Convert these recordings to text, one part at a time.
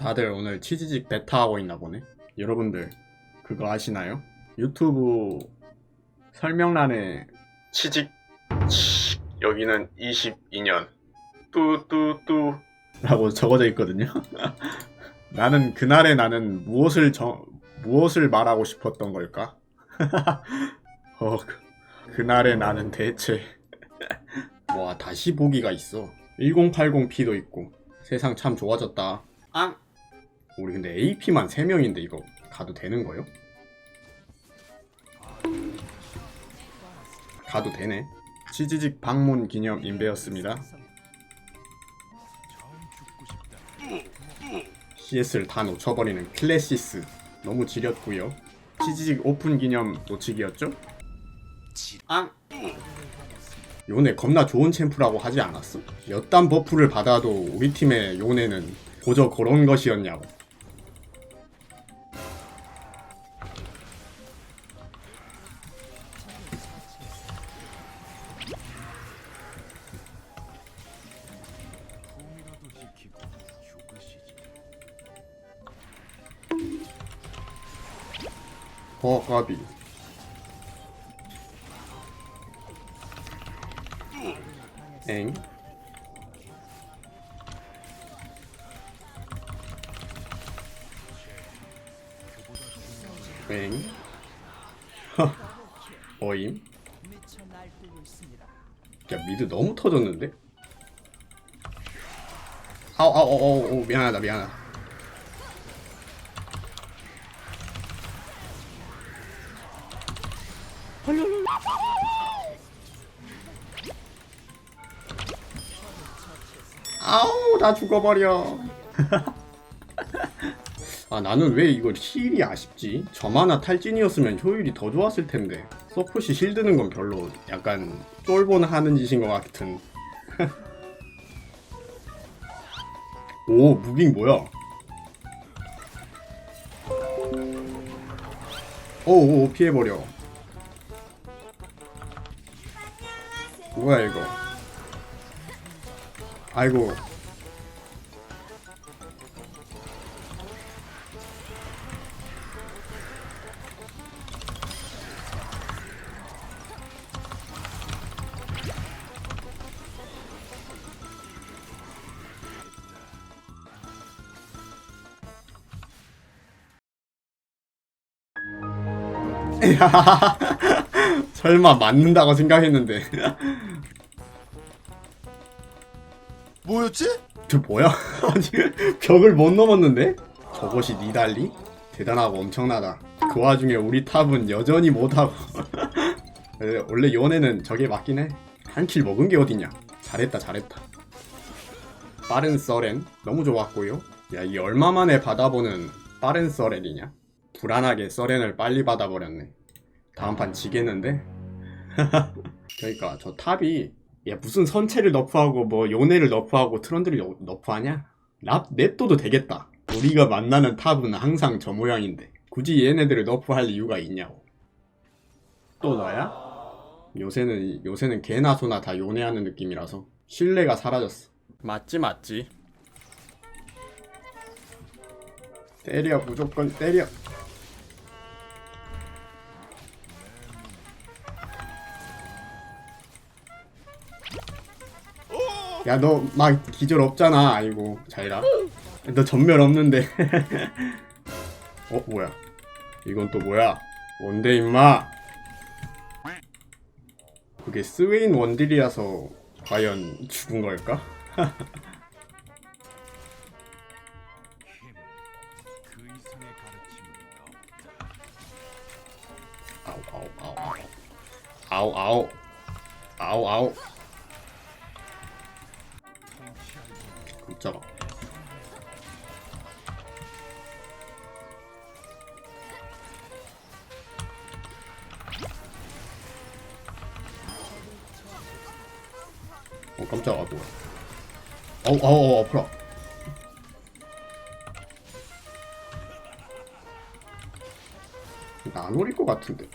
다들 오늘 치즈직 베타 하고 있나 보네. 여러분들 그거 아시나요? 유튜브 설명란에 치직 치, 여기는 22년 뚜뚜뚜 라고 적어져 있거든요. 나는 그날의 나는 무엇을 정 무엇을 말하고 싶었던 걸까? 어, 그, 그날의 나는 대체 와 다시 보기가 있어. 1080p도 있고 세상 참 좋아졌다. 아 우리 근데 AP만 3명인데 이거 가도 되는 거요? 가도 되네. 치즈직 방문 기념 인베였습니다. CS를 다 놓쳐버리는 클래시스 너무 지렸고요. 치즈직 오픈 기념 놓치기였죠? 아 요네 겁나 좋은 챔프라고 하지 않았어? 몇단 버프를 받아도 우리 팀의 요네는 고저 그런 것이었냐고. 어, 까비. 엥? 엥? 허, 어임? 야 미드 너무 터졌는데? 아우 아우 아우 아우 미안하다 미안하다 아우 나 죽어버려. 아 나는 왜 이걸 힐이 아쉽지? 저만화 탈진이었으면 효율이 더 좋았을 텐데. 서폿이 힐 드는 건 별로 약간 쫄보나 하는 짓인 것 같은. 오 무빙 뭐야? 오오 피해버려 뭐야 이거? 아이고 설마 맞는다고 생각했는데 뭐였지? 저 뭐야? 아니 벽을 못 넘었는데? 저것이 니달리? 대단하고 엄청나다. 그 와중에 우리 탑은 여전히 못하고. 원래 요네는 저게 맞긴 해. 한 킬 먹은 게 어딨냐? 잘했다 잘했다. 빠른 서렌 너무 좋았고요. 야 이 얼마 만에 받아보는 빠른 서렌이냐? 불안하게 서렌을 빨리 받아버렸네. 다음 판 지겠는데? 그러니까 저 탑이 야 무슨 선체를 너프하고 뭐 요네를 너프하고 트런드를 너- 너프하냐? 랍 냅둬도 되겠다. 우리가 만나는 탑은 항상 저 모양인데 굳이 얘네들을 너프할 이유가 있냐고. 또 너야? 요새는 요새는 개나 소나 다 요네하는 느낌이라서 신뢰가 사라졌어. 맞지 맞지. 때려 무조건 때려. 야 너 막 기절 없잖아. 아이고 잘가 너 전멸 없는데. 어 뭐야? 이건 또 뭐야? 뭔데 임마? 그게 스웨인 원딜이라서 과연 죽은 걸까? 아우 아우 아우 아우. 아우 아우. 아우 깜 짝아. 어 깜짝아 뭐야 어우 어우 어우 아프라 나안 오릴 것 같은데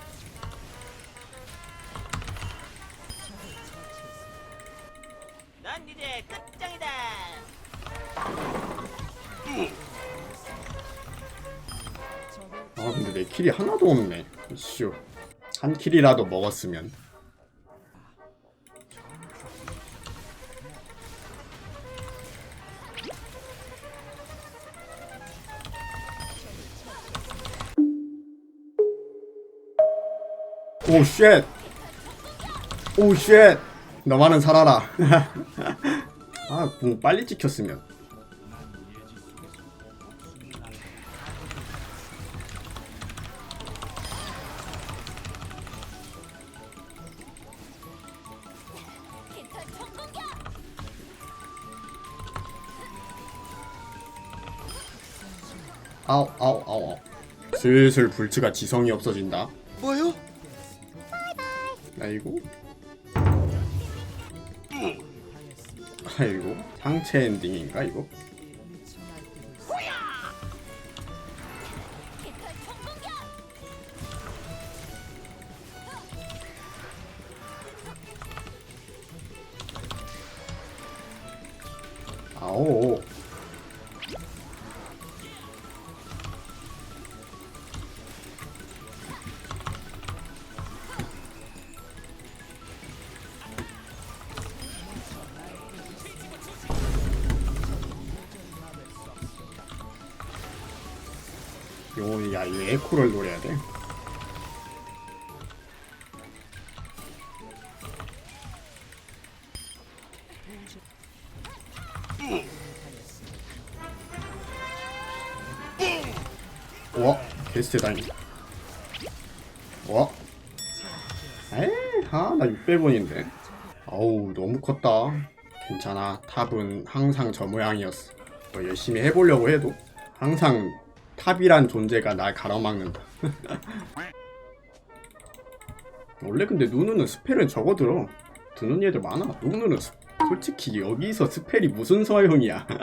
내 킬이 하나도 없네. 쇼. 한 킬이라도 먹었으면. 오 쉣. 오 쉣. 너만은 살아라. 아, 공 빨리 찍혔으면. 아우 아우 아우 아우. 슬슬 불츠가 지성이 없어진다. 뭐요? 아이고. 아이고 상체 엔딩인가 이거? 아오. 요, 야, 이 에코를 노려야 돼. 와, 게스트 다니. 와. 에이, 아, 나 600원인데. 아우, 너무 컸다. 괜찮아. 탑은 항상 저 모양이었어. 뭐 열심히 해보려고 해도 항상 탑이란 존재가 날 가로막는다. 원래 근데 누누는 스펠은 적어들어. 드는 애들 많아. 누누는 스- 솔직히 여기서 스펠이 무슨 소용이야.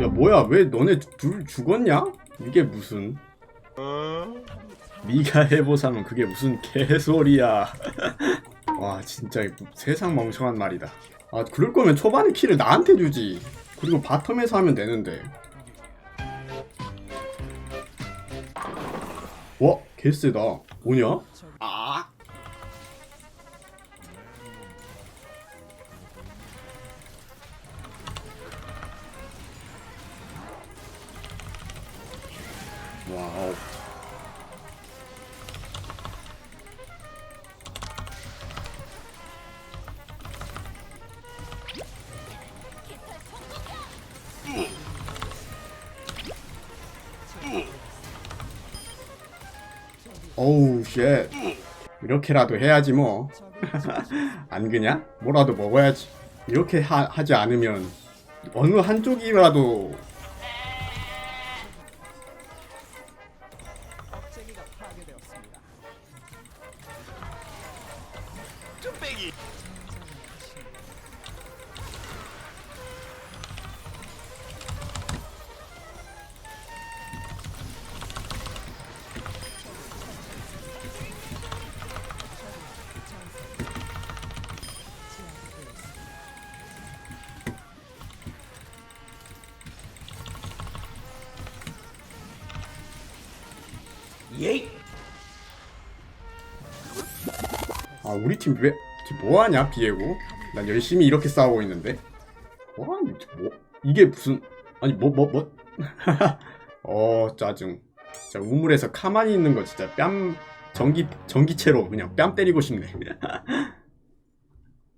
야 뭐야 왜 너네 둘 죽었냐? 이게 무슨 네가 해보자면 그게 무슨 개소리야. 와 진짜 이 세상 멍청한 말이다. 아 그럴 거면 초반에 키를 나한테 주지. 그리고 바텀에서 하면 되는데. 와 개쎄다. 뭐냐? 아. 와우 어우 쉣. 이렇게라도 해야지 뭐. 안 그냐? 뭐라도 먹어야지. 이렇게 하, 하지 않으면 어느 한쪽이라도. 쭈빼기 우리 팀 왜 뭐하냐 비에고? 난 열심히 이렇게 싸우고 있는데. 뭐하니 뭐? 이게 무슨 아니 뭐 뭐 뭐, 어 짜증. 진짜 우물에서 가만히 있는 거 진짜 뺨 전기 전기체로 그냥 뺨 때리고 싶네